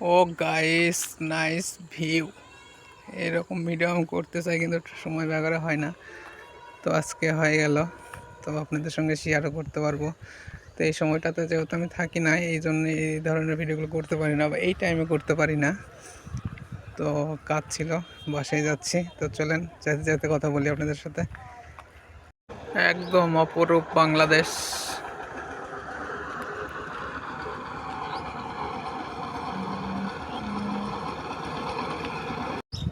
ও guys nice view এরকম video আমি করতে চাই কিন্তু সময় ব্যবহার হয় না। তো আজকে হয়ে গেল। তো আপনাদের সঙ্গে শেয়ারও করতে পারব। তো এই সময়টাতে যেহেতু আমি থাকি না, এই জন্য এই ধরনের ভিডিওগুলো করতে পারি না বা এই টাইমে করতে পারি না। তো কাজ ছিল, বাসায় যাচ্ছি। তো চলেন যেতে যেতে কথা বলি আপনাদের সাথে। একদম অপরূপ বাংলাদেশ।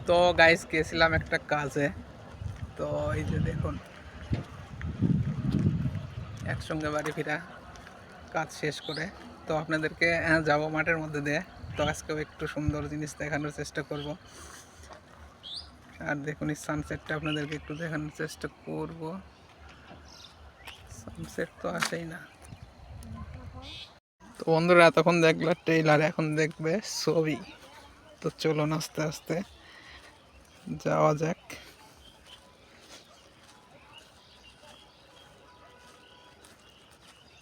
তো গাইস গেছিলাম একটা কাজে। তো এই যে দেখুন একসঙ্গে বাড়ি ফিরা কাজ শেষ করে। তো আপনাদেরকে আহ, যাব মাঠের মধ্যে দিয়ে। তো আজকেও একটু সুন্দর জিনিস দেখানোর চেষ্টা করব। আর দেখুন এই সানসেটটা আপনাদেরকে একটু দেখানোর চেষ্টা করব। সানসেট তো আসেই না। তো বন্ধুরা এতক্ষণ দেখল ট্রেইলার এখন দেখবে ছবি। তো চলুন আস্তে আস্তে। যাওয়া যাক।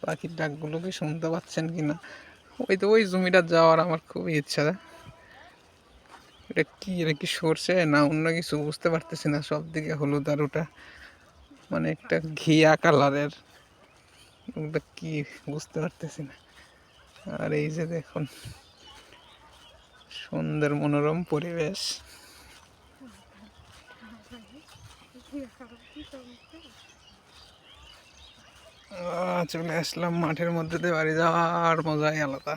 পাখির ডাকগুলো কি শুনতে পাচ্ছেন কিনা ওই তো ওই জমিটা যাওয়ার আমার খুবই ইচ্ছা। এটা কি এটা কি সরষে? না, অন্য কিছু বুঝতে পারতেছি না। সব দিকে হলুদ আর ওটা। মানে একটা ঘিয়া কালারের। ওটা কি বুঝতে পারতেছি না। আর এই যে দেখুন, সুন্দর মনোরম পরিবেশ। চলে আসলাম মাঠের মধ্যে দিয়ে বাড়ি যাওয়ার মজাই আলাদা।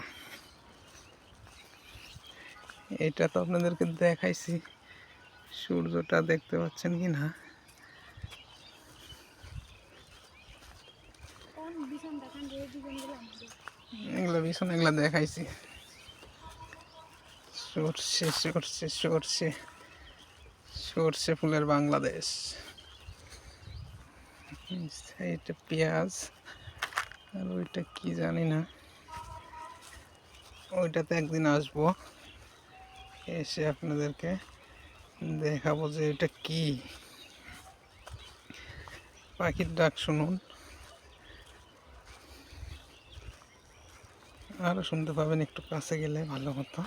এটা তো আপনাদেরকে দেখাইছি। সূর্যটা দেখতে পাচ্ছেন কি না? এগুলো ভীষণ এগুলো দেখাইছি। সর্ষে সর্ষে সর্ষে সর্ষে ফুলের বাংলাদেশ। এইটা পেঁয়াজ, আর ওইটা কি জানি না। ওইটাতে একদিন আসব, এসে আপনাদেরকে দেখাবো যে এটা কি। পাখির ডাক শুনুন। আরও শুনতে পাবেন একটু কাছে গেলে ভালো হতো।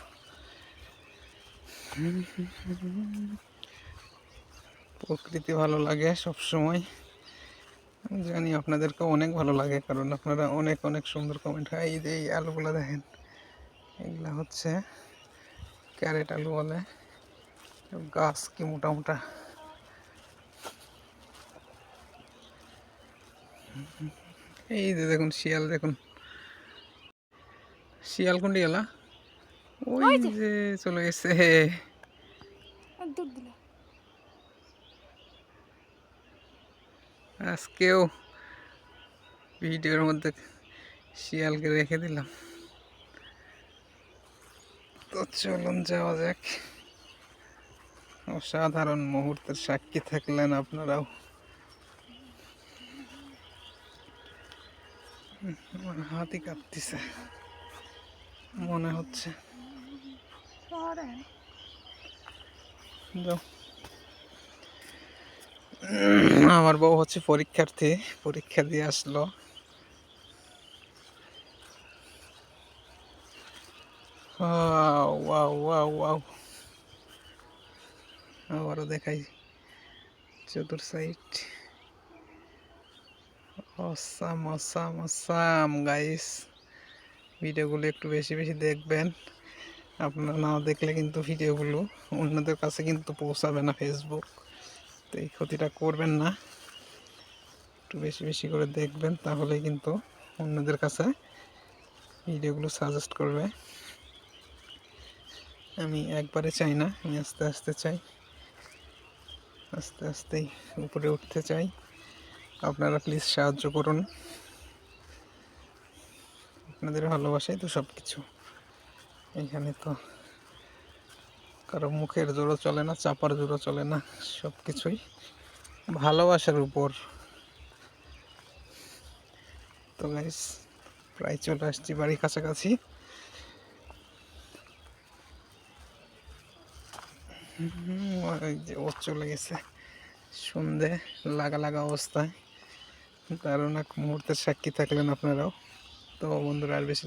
প্রকৃতি ভালো লাগে সব সময় জানি আপনাদেরকে অনেক ভালো লাগে কারণ আপনারা অনেক অনেক সুন্দর কমেন্ট হয়। এই যে এই আলুগুলো দেখেন এগুলা হচ্ছে ক্যারেট আলু বলে। গাছ কি মোটা মোটা। এই যে দেখুন শিয়াল দেখুন। শিয়াল কোনটি গেলা? ওই যে। চলে গেছে। দূর দিল আজকেও ভিডিওর মধ্যে শিয়ালকে রেখে দিলাম। তো চলুন যাওয়া যাক। অসাধারণ মুহূর্তের সাক্ষী থাকলেন আপনারাও। আমার হাতই কাঁপতেছে। মনে হচ্ছে। যাও। আমার বউ হচ্ছে পরীক্ষার্থী, পরীক্ষা দিয়ে আসলো। আবারও দেখাই চতুর side awesome awesome awesome guys ভিডিওগুলো একটু বেশি বেশি দেখবেন। আপনারা না দেখলে কিন্তু ভিডিওগুলো অন্যদের কাছে কিন্তু পৌঁছাবে না ফেসবুক তো এই ক্ষতিটা করবেন না। একটু বেশি বেশি করে দেখবেন তাহলে কিন্তু অন্যদের কাছে ভিডিওগুলো সাজেস্ট করবে। আমি একবারে চাই না, আমি আস্তে আস্তে চাই। আস্তে, আস্তেই উপরে উঠতে চাই। আপনারা প্লিজ সাহায্য করুন। আপনাদের ভালোবাসাই তো সব কিছু এখানে তো কারও মুখের জোরও চলে না, চাপার জোরও চলে না সব কিছুই ভালোবাসার উপর। তো গাইস প্রায় চলে আসছি বাড়ির কাছাকাছি। ও চলে গেছে সন্ধে, লাগা লাগা অবস্থায়। দারুণ এক মুহূর্তের সাক্ষী থাকলেন আপনারাও। তো বন্ধুরা, আর বেশি